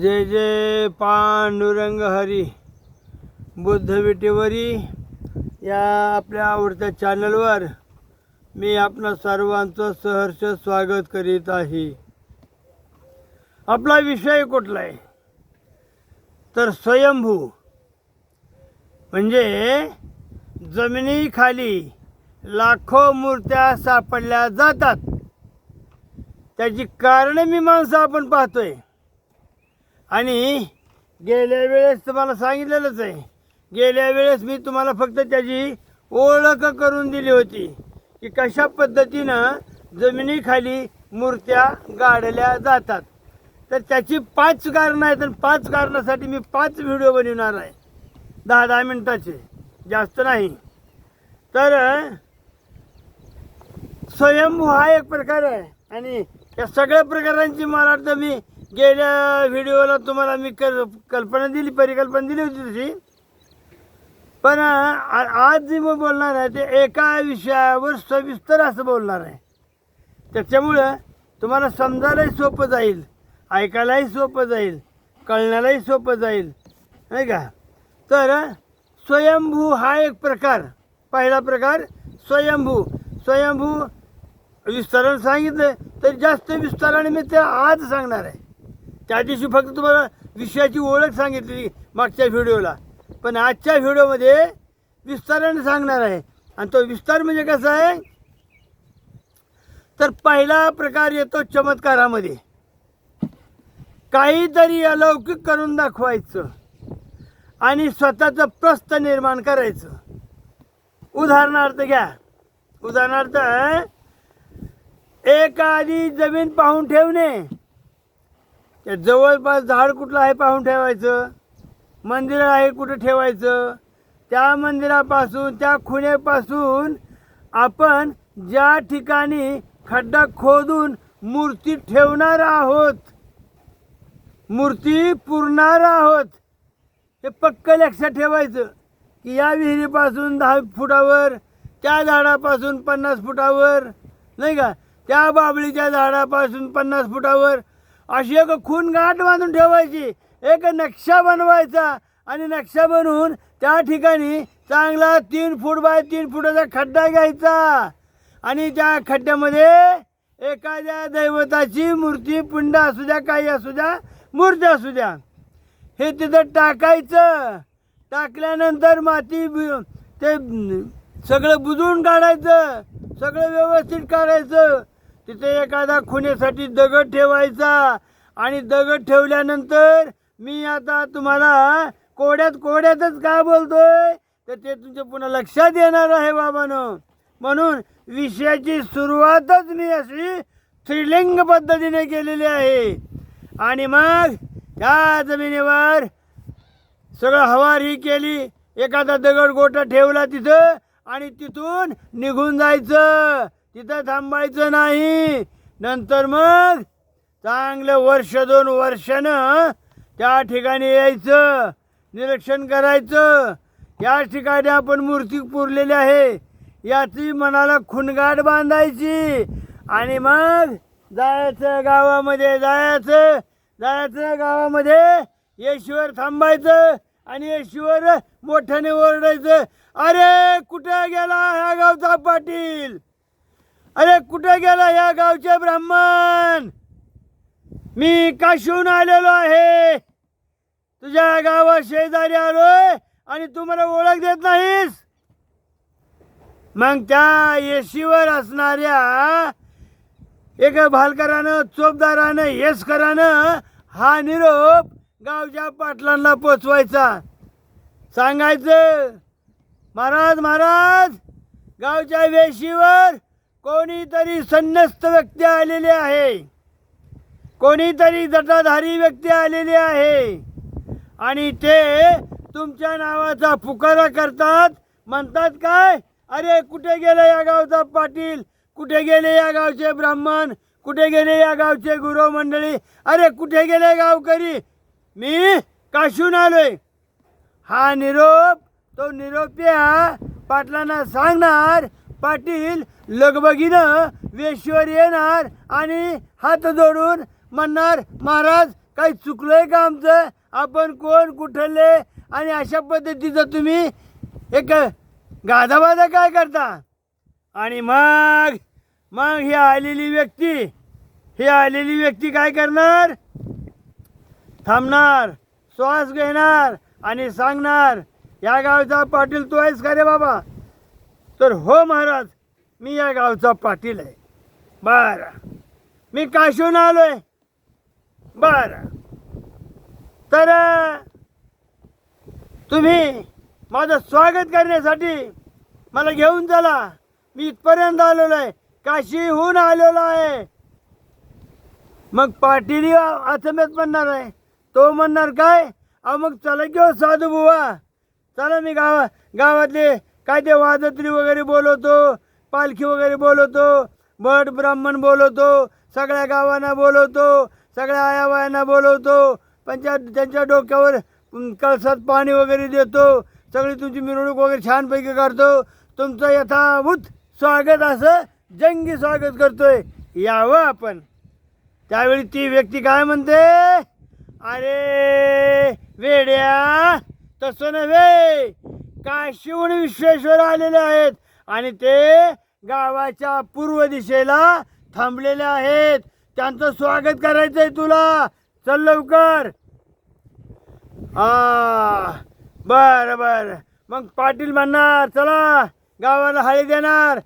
जय जय पांडुरंग हरी. बुद्ध विटेवरी या आपल्या आवडत्या चॅनलवर मी आपणा सर्वांचं सहर्ष स्वागत करीत आहे. आपला विषय कुठला आहे तर स्वयंभू. म्हणजे जमिनीखाली लाखो मूर्त्या सापडल्या जातात. त्याची कारणं मीमांसा आपण पाहतोय. आणि गेल्या वेळेस तुम्हाला सांगितलेलंच आहे. गेल्या वेळेस मी तुम्हाला फक्त त्याची ओळख करून दिली होती की कशा पद्धतीनं जमिनीखाली मूर्त्या गाडल्या जातात. तर त्याची पाच कारणं आहेत आणि पाच कारणासाठी मी पाच व्हिडिओ बनवणार आहे. दहा दहा मिनटाचे. जास्त नाही. तर स्वयंभू हा एक प्रकार आहे. आणि या सगळ्या प्रकारांची मला वाटतं मी गेल्या व्हिडिओला तुम्हाला मी कल कल्पना दिली परिकल्पना दिली होती तशी. पण आ- आज जे मी बोलणार आहे ते एका विषयावर सविस्तर असं बोलणार आहे. त्याच्यामुळं तुम्हाला समजायलाही सोपं जाईल ऐकायलाही सोपं जाईल कळण्यालाही सोपं जाईल नाही का? तर स्वयंभू हा एक प्रकार पहिला प्रकार स्वयंभू. स्वयंभू विस्तारण सांगितलं तर जास्त विस्ताराने मी ते आज सांगणार आहे. त्या दिवशी फक्त तुम्हाला विषयाची ओळख सांगितली मागच्या व्हिडिओला. पण आजच्या व्हिडिओमध्ये विस्ताराने सांगणार आहे. आणि तो विस्तार म्हणजे कसा आहे? तर पहिला प्रकार येतो चमत्कारामध्ये. काहीतरी अलौकिक करून दाखवायचं आणि स्वतःचं प्रस्त निर्माण करायचं. उदाहरणार्थ घ्या. उदाहरणार्थ एखादी जमीन पाहून ठेवणे. जवळपास झाड कुठलं आहे पाहून ठेवायचं मंदिर आहे कुठं ठेवायचं त्या मंदिरापासून त्या खुण्यापासून आपण ज्या ठिकाणी खड्डा खोदून मूर्ती ठेवणार आहोत मूर्ती पुरणार आहोत हे पक्क लक्षात ठेवायचं की या विहिरीपासून दहा फुटावर त्या झाडापासून पन्नास फुटावर नाही का? त्या बाबळीच्या झाडापासून पन्नास फुटावर अशी एक खून गाठ बांधून ठेवायची. एक नक्षा बनवायचा आणि नक्षा बनवून त्या ठिकाणी चांगला तीन फूट बाय तीन फुटाचा खड्डा घ्यायचा. आणि त्या खड्ड्यामध्ये एखाद्या दैवताची मूर्ती पिंड असू द्या काही असू द्या मूर्ती असू द्या. हे तिथं टाकायचं. टाकल्यानंतर माती ते सगळं बुजवून काढायचं. सगळं व्यवस्थित काढायचं. तिथे एखादा खुण्यासाठी दगड ठेवायचा आणि दगड ठेवल्यानंतर मी आता तुम्हाला कोड्यात कोड्यातच का बोलतोय? तर ते तुमच्या पुन्हा लक्षात येणार आहे बाबानं. म्हणून विषयाची सुरुवातच मी अशी स्त्रीलिंग पद्धतीने केलेली आहे. आणि मग त्या जमिनीवर सगळं हवार ही केली एखादा दगड गोटा ठेवला तिथं आणि तिथून निघून जायचं. तिथं थांबायचं नाही. नंतर मग चांगलं वर्ष दोन वर्षानं त्या ठिकाणी यायचं निरीक्षण करायचं. या ठिकाणी आपण मूर्ती पुरलेली आहे. याची मनाला खुणगाट बांधायची. आणि मग जायचं गावामध्ये जायचं जायचं गावामध्ये येशीवर थांबायचं आणि येशीवर मोठ्याने ओरडायचं अरे कुठे गेला ह्या गावचा पाटील? अरे कुठे गेला ह्या गावचे ब्राह्मण? मी काशीहून आलेलो आहे. तुझ्या गावा शेजारी आलोय आणि तू मला ओळख देत नाहीस. मग त्या येशीवर असणाऱ्या एक भालकरानं चोपदारानं येसकरानं हा निरोप गावच्या पाटलांना पोचवायचा. सांगायचं महाराज महाराज गावच्या वेशीवर कोणीतरी संन्यस्त व्यक्ती आलेली आहे. कोणीतरी जटाधारी व्यक्ती आलेली आहे. आणि ते तुमच्या नावाचा पुकारा करतात. म्हणतात काय? अरे कुठे गेले या गावचा पाटील? कुठे गेले या गावचे ब्राह्मण? कुठे गेले या गावचे गुरु मंडळी? अरे कुठे गेले गावकरी? मी काशून आलोय. हा निरोप तो निरोप्या पाटलांना सांगणार पाटील लगबगीनं वेशीवर येणार आणि हात जोडून म्हणणार महाराज काही चुकलंय का आमचं? आपण कोण कुठले? आणि अशा पद्धतीचं तुम्ही एक गाधाबाधा काय करता? आणि मग मग ही आलेली व्यक्ती ही आलेली व्यक्ती काय करणार? थांबणार श्वास घेणार आणि सांगणार या गावचा पाटील तू आहेस का रे बाबा? तर हो महाराज मी या गावचा पाटील आहे. बर. मी काशून आहे बर. तर तुम्ही माझं स्वागत करण्यासाठी मला घेऊन चला. मी इथपर्यंत आलेलो आहे. काशीहून आलेलो आहे. मग पाटील अचमेत म्हणणार आहे. तो म्हणणार काय? अहो मग चला घेऊ हो साधू बुवा. चला मी गावा गावातले काय ते वाजत्री वगैरे बोलवतो पालखी वगैरे बोलवतो भट ब्राह्मण बोलवतो सगळ्या गावांना बोलवतो सगळ्या आयाबायांना बोलवतो पंचायत त्यांच्या डोक्यावर कळसात पाणी वगैरे देतो सगळी तुमची मिरवणूक वगैरे छानपैकी करतो तुमचं यथाभूत स्वागत असं जंगी स्वागत करतोय. यावं आपण. त्यावेळी ती व्यक्ती काय म्हणते? अरे वेड्या तसं नव्हे. काशीहून विश्वेश्वर आलेले आहेत आणि ते गावाच्या पूर्व दिशेला थांबलेले आहेत. त्यांचं स्वागत करायचं आहे तुला. चल लवकर. हा बर बर. मग पाटील म्हणणार चला गावाला हळी देणार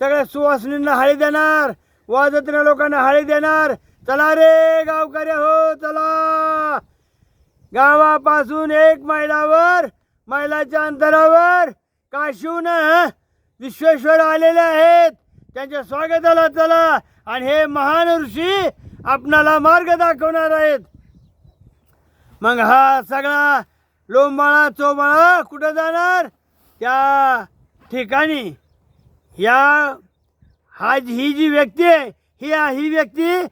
सगळ्या सुवासनींना हळी देणार वाजतऱ्या लोकांना हळी देणार. चला रे गावकऱ्या हो चला. गावापासून एक मैलावर मैलाच्या अंतरावर काशीहून विश्वेश्वर आलेले आहेत. त्यांच्या स्वागताला चला आणि हे महान ऋषी आपणाला मार्ग दाखवणार आहेत. मग हा सगळा लोंबाळा चोबाळा कुठं जाणार? त्या ठिकाणी. या हा ही जी व्यक्ती आहे ही ही व्यक्ती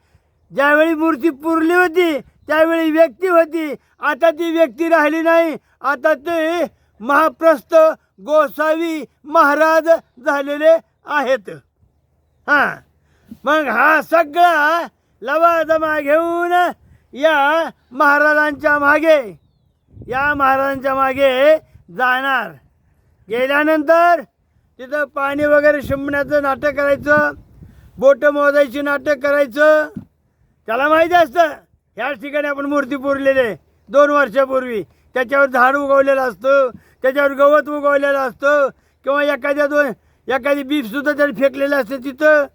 ज्यावेळी मूर्ती पुरली होती त्यावेळी व्यक्ती होती. आता ती व्यक्ती राहिली नाही. आता ते महाप्रस्थ गोसावी महाराज झालेले आहेत. हां. मग हा सगळा लवाजमा घेऊन या महाराजांच्या मागे या महाराजांच्या मागे जाणार. गेल्यानंतर तिथं पाणी वगैरे शिंपण्याचं नाटक करायचं बोटं मोजायची नाटक करायचं. त्याला माहिती असतं. ह्याच ठिकाणी आपण मूर्ती पुरलेले दोन वर्षापूर्वी. त्याच्यावर झाड उगवलेलं असतं. त्याच्यावर गवत उगवलेलं असतं. किंवा एखाद्या दोन एखादी बीफसुद्धा त्याने फेकलेलं असते तिथं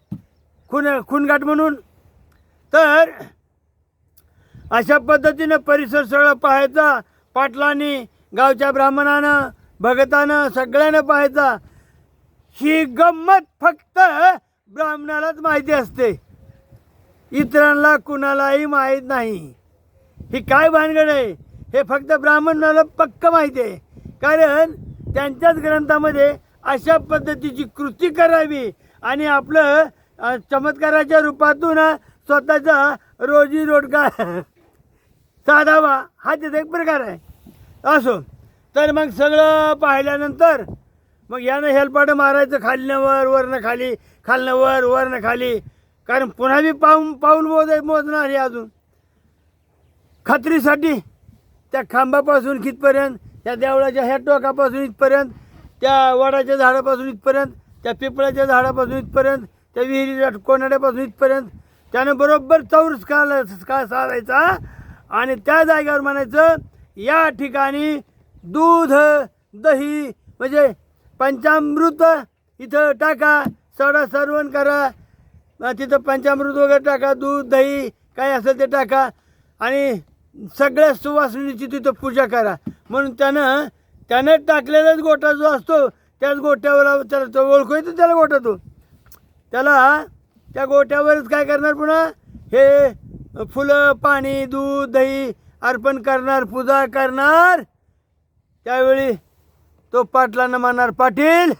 खून खूनगाठ म्हणून. तर अशा पद्धतीनं परिसर सगळा पाहायचा. पाटलांनी गावच्या ब्राह्मणानं भगतानं सगळ्यानं पाहायचा. ही गंमत फक्त ब्राह्मणालाच माहिती असते. इतरांना कुणालाही माहीत नाही. ही काय भानगड आहे? हे फक्त ब्राह्मणाला पक्क माहीत आहे. कारण त्यांच्याच ग्रंथामध्ये अशा पद्धतीची कृती करावी आणि आपलं चमत्काराच्या रूपातून स्वतःचा रोजी रोजगार साधावा. हा त्याचा एक प्रकार आहे. असो. तर मग सगळं पाहिल्यानंतर मग यानं हेलपाट मारायचं खालनं वर वरनं खाली खालनं वर वरनं खाली. कारण पुन्हा बी पाऊन पाऊल मोज मोजणार हे अजून. खात्रीसाठी त्या खांबापासून कितपर्यंत त्या देवळाच्या ह्या टोकापासून इथपर्यंत त्या वडाच्या झाडापासून इथपर्यंत त्या पिपळाच्या झाडापासून इथपर्यंत त्या विहिरीच्या कोनाड्यापासून इथपर्यंत त्यानं बरोबर चौरस काल का साधायचा आणि त्या जागेवर म्हणायचं या ठिकाणी दूध दही म्हणजे पंचामृत इथं टाका सडा सर्वण करा तिथं पंचामृत वगैरे टाका दूध दही काय असेल ते टाका. आणि सगळ्या सुवासिनीची तिथं पूजा करा. म्हणून त्यानं त्यानं टाकलेलाच गोठा जो असतो त्याच गोट्यावर त्याला तो ओळखू येतो त्याला गोठा तो त्याला त्या गोट्यावरच काय करणार पुन्हा? हे फुलं पाणी दूध दही अर्पण करणार पूजा करणार. त्यावेळी तो पाटलांना म्हणणार पाटील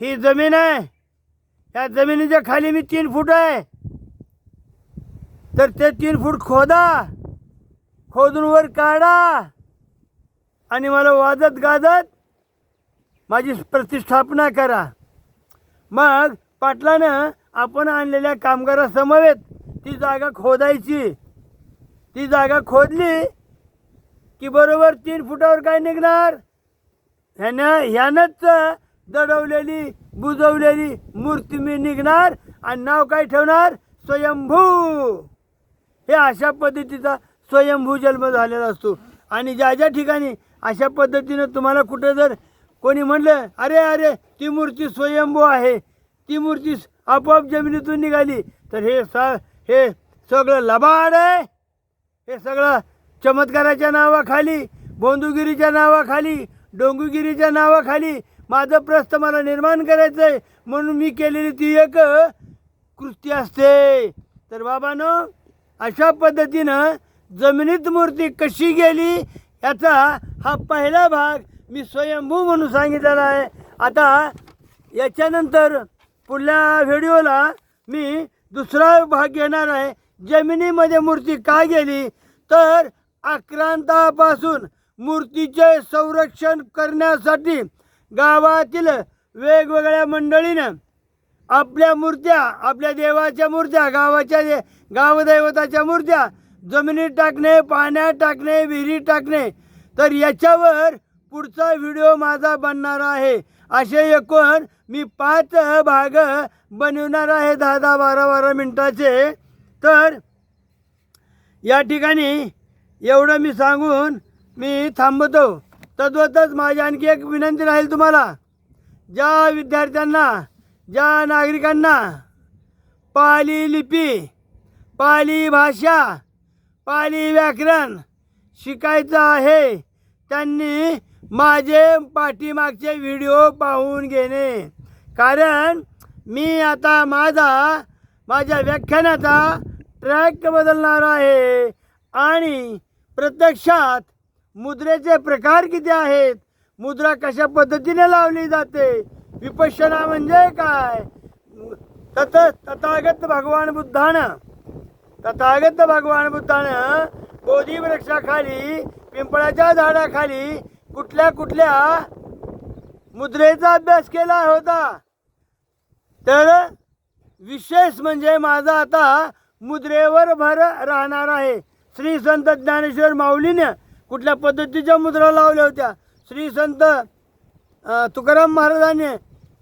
ही जमीन आहे. त्या जमिनीच्या खाली मी तीन फूट आहे. तर ते तीन फूट खोदा खोदून वर काढा. आणि मला वाजत गाजत माझी प्रतिष्ठापना करा. मग पाटलानं आपण आणलेल्या कामगारासमवेत ती जागा खोदायची. ती जागा खोदली की बरोबर तीन फुटावर काय निघणार? ह्यानं ह्यानंच दडवलेली बुजवलेली मूर्ती मी निघणार आणि नाव काय ठेवणार? स्वयंभू. हे अशा पद्धतीचा स्वयंभू जन्म झालेला असतो. आणि ज्या ज्या ठिकाणी अशा पद्धतीनं तुम्हाला कुठं जर कोणी म्हणलं अरे अरे ती मूर्ती स्वयंभू आहे. ती मूर्ती आपोआप जमिनीतून निघाली. तर हे सा हे सगळं लबाड आहे. हे सगळं चमत्काराच्या नावाखाली बोंदुगिरीच्या नावाखाली डोंगुगिरीच्या नावाखाली माझं प्रस्थ मला निर्माण करायचं आहे म्हणून मी केलेली ती एक कृती असते. तर बाबानो अशा पद्धतीनं जमिनीत मूर्ती कशी गेली याचा हा पहिला भाग मी स्वयंभू म्हणून सांगितलेला आहे. आता याच्यानंतर पुढल्या व्हिडिओला मी दुसरा भाग घेणार आहे. जमिनीमध्ये मूर्ती का गेली? तर आक्रांतापासून मूर्तीचे संरक्षण करण्यासाठी गावातील वेगवेगळ्या मंडळीनं आपल्या मूर्त्या आपल्या देवाच्या मूर्त्या गावाच्या दे गावदैवताच्या मूर्त्या जमिनीत टाकणे पाण्यात टाकणे विहिरीत टाकणे तर याच्यावर पुढचा व्हिडिओ माझा बनणार आहे. असे एकूण मी पाच भाग बनवणार आहे दहा दहा बारा बारा मिनटाचे. तर या ठिकाणी एवढं मी सांगून मी थांबतो. तद्वतच माझी आणखी एक विनंती राहील तुम्हाला. ज्या विद्यार्थ्यांना ज्या नागरिकांना पाली लिपी पाली भाषा पाली व्याकरण शिकायचं आहे त्यांनी माझे पाठीमागचे व्हिडिओ पाहून घेणे. कारण मी आता माझा माझ्या व्याख्यानाचा ट्रॅक बदलणार आहे आणि प्रत्यक्षात मुद्रेचे प्रकार किती आहेत? मुद्रा कशा पद्धतीने लावली जाते? विपश्यना म्हणजे काय? तत तथागत भगवान बुद्धानं तथागत भगवान बुद्धानं बोधी वृक्षाखाली पिंपळाच्या झाडाखाली कुठल्या कुठल्या मुद्रेचा अभ्यास केला होता? तर विशेष म्हणजे माझा आता मुद्रेवर भर राहणार आहे. श्री संत ज्ञानेश्वर माऊलीनं कुठल्या पद्धतीच्या मुद्रा लावल्या होत्या? श्री संत तुकाराम महाराजांनी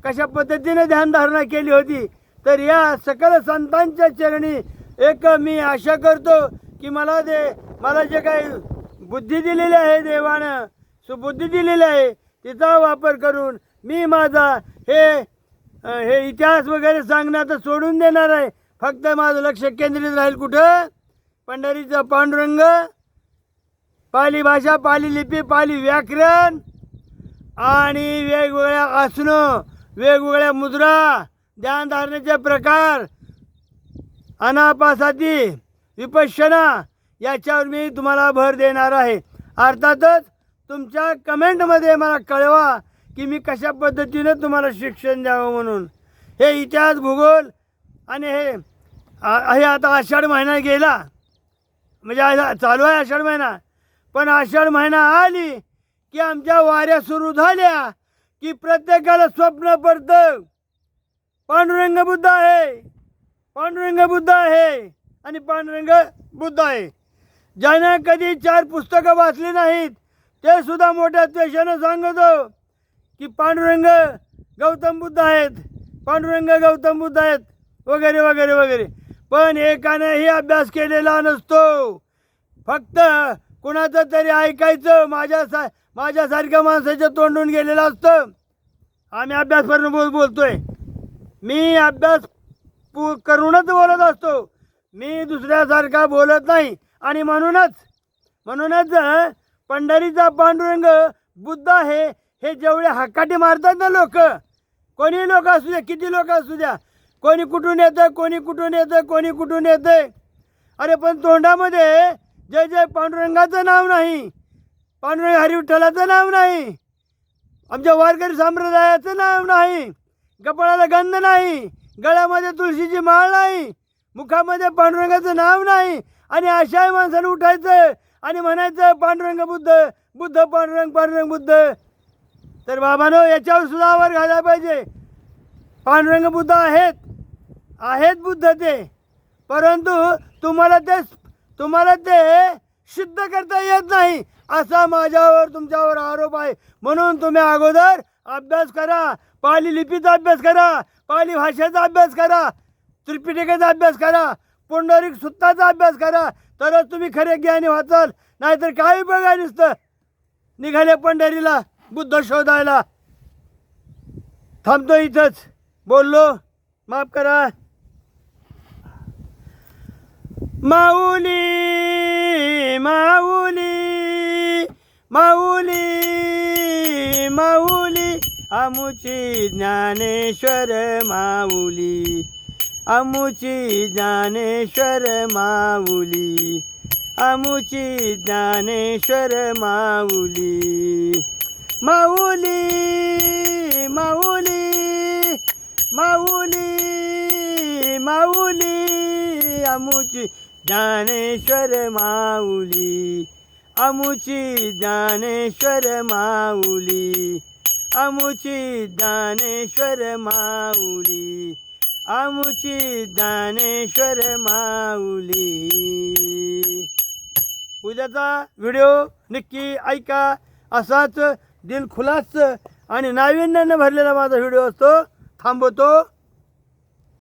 कशा पद्धतीने ध्यानधारणा केली होती? तर या सकल संतांच्या चरणी एक मी आशा करतो की मला दे मला जे काही बुद्धी दिलेली आहे देवानं सुबुद्धी दिलेली आहे तिचा वापर करून मी माझा हे हे इतिहास वगैरे सांगण्यात सोडून देणार आहे. फक्त माझं लक्ष केंद्रित राहील कुठं? पंढरीचा पांडुरंग पाली भाषा पाली लिपी पाली व्याकरण आणि वेगवेगळ्या आसनं वेगवेगळ्या मुद्रा ध्यानधारणेचे प्रकार अनापासाती विपश्यना याच्यावर मी तुम्हाला भर देणार आहे. अर्थातच तुमच्या कमेंटमध्ये मला कळवा की मी कशा पद्धतीनं तुम्हाला शिक्षण द्यावं म्हणून. हे इतिहास भूगोल आणि हे हे आता आषाढ महिना गेला. म्हणजे चालू आहे आषाढ महिना. पण आषाढ महिना आली की आमच्या वाऱ्या सुरू झाल्या की प्रत्येकाला स्वप्न पडतं. पांडुरंग बुद्ध आहे. पांडुरंग बुद्ध आहे आणि पांडुरंग बुद्ध आहे. ज्यानं कधी चार पुस्तकं वाचली नाहीत ते सुद्धा मोठ्या त्वेषानं सांगतो की पांडुरंग गौतम बुद्ध आहेत. पांडुरंग गौतम बुद्ध आहेत. वगैरे वगैरे वगैरे. पण एकानेही अभ्यास केलेला नसतो. फक्त कुणाचं तरी ऐकायचं? माझ्या सा माझ्यासारख्या माणसाच्या तोंडून गेलेलं असतं. आम्ही अभ्यास करून बोल बोलतोय. मी अभ्यास पू करूनच बोलत असतो. मी दुसऱ्यासारखा बोलत नाही. आणि म्हणूनच म्हणूनच पंढरीचा पांडुरंग बुद्ध आहे हे जेवढे हक्काटी मारतात ना लोक कोणी लोक असू द्या किती लोक असू द्या कोणी कुठून येतं कोणी कुठून येतं कोणी कुठून येतं अरे पण तोंडामध्ये जय जय पांडुरंगाचं नाव नाही. पांडुरंग हरिविठ्ठलाचं नाव नाही. आमच्या वारकरी संप्रदायाचं नाव नाही. कपाळाला गंध नाही. गळ्यामध्ये तुळशीची माळ नाही. मुखामध्ये पांडुरंगाचं नाव नाही. आणि अशाही माणसानं उठायचं आणि म्हणायचं पांडुरंग बुद्ध बुद्ध पांडुरंग पांडुरंग बुद्ध. तर बाबानो याच्यावर सुद्धा आवर घालायला पाहिजे. पांडुरंग बुद्ध आहेत. आहेत बुद्ध ते. परंतु तुम्हाला ते तुम्हाला ते सिद्ध करता येत नाही असा माझ्यावर तुमच्यावर आरोप आहे. म्हणून तुम्ही अगोदर अभ्यास करा. पाली लिपीचा अभ्यास करा. पाली भाषेचा अभ्यास करा. त्रिपिटिकेचा अभ्यास करा. पुंडरिक सुत्ताचा अभ्यास करा. तरच तुम्ही खरे ज्ञानी वाचाल नाहीतर काही बघा नुसतं. निघाले पंढरीला बुद्ध शोधायला. थांबतो इथंच. बोललो माफ करा. माऊली माऊली माऊली माऊली. आमुची ज्ञानेश्वर माऊली आमुची ज्ञानेश्वर माऊली आमुची ज्ञानेश्वर माऊली. माऊली माऊली माऊली माऊली. आमुची ज्ञानेश्वर माऊली अमुची ज्ञानेश्वर माऊली अमुची ज्ञानेश्वर माऊली अमुची ज्ञानेश्वर माऊली. उद्याचा व्हिडिओ नक्की ऐका. असाच दिलखुलास आणि नाविन्यानं भरलेला माझा व्हिडिओ असतो. थांबवतो.